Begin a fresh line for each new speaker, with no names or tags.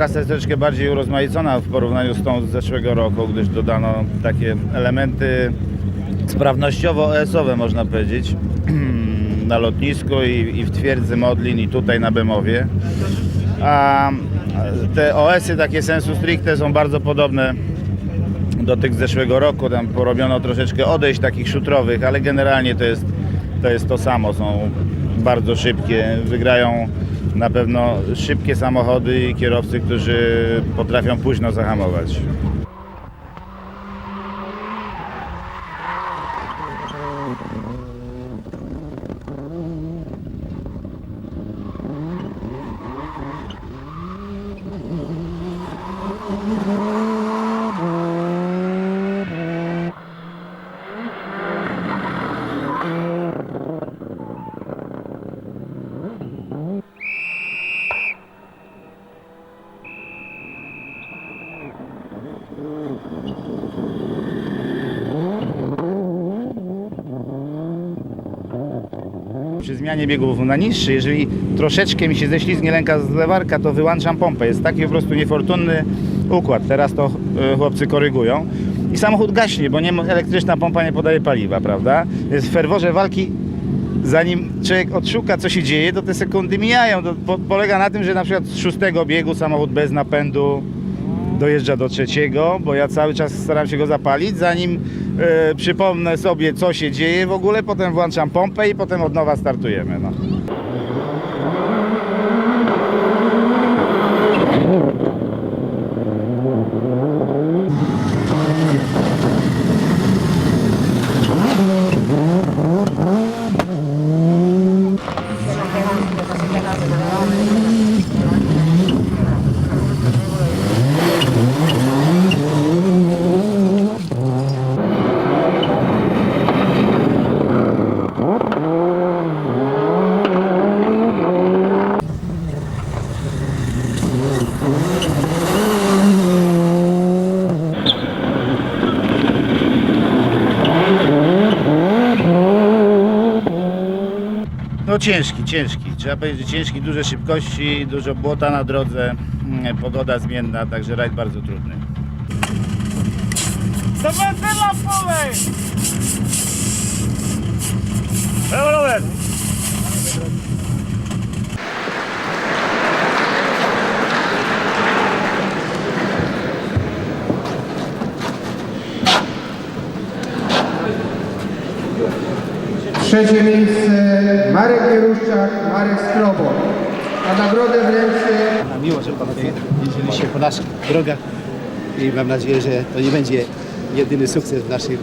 trasa jest troszeczkę bardziej urozmaicona w porównaniu z tą z zeszłego roku, gdyż dodano takie elementy sprawnościowo-ES-owe można powiedzieć na lotnisku i, i w twierdzy Modlin i tutaj na Bemowie. A te OS-y takie sensu stricte są bardzo podobne do tych z zeszłego roku. Tam porobiono troszeczkę odejść takich szutrowych, ale generalnie to jest to, jest to samo. Są bardzo szybkie. Wygrają na pewno szybkie samochody i kierowcy, którzy potrafią późno zahamować. Przy zmianie biegów na niższy, jeżeli troszeczkę mi się ześlizgnie ręka z lewarka, to wyłączam pompę. Jest taki po prostu niefortunny układ. Teraz to e, chłopcy korygują. I samochód gaśnie, bo nie, elektryczna pompa nie podaje paliwa, prawda? Jest w ferworze walki, zanim człowiek odszuka, co się dzieje, to te sekundy mijają. To po, polega na tym, że na przykład z szóstego biegu samochód bez napędu dojeżdża do trzeciego, bo ja cały czas staram się go zapalić, zanim e, przypomnę sobie, co się dzieje w ogóle, potem włączam pompę i potem od nowa startujemy. No. No ciężki, ciężki. Trzeba powiedzieć, że ciężki, duże szybkości, dużo błota na drodze, mm, pogoda zmienna, także rajd bardzo trudny.
Zobaczmy na pole! Brawo!
Trzecie miejsce Marek Wieruszczak, Marek Skrobo. A nagrodę wręczy
Miło, że panowie jeździliście po naszych drogach i mam nadzieję, że to nie będzie jedyny sukces w naszej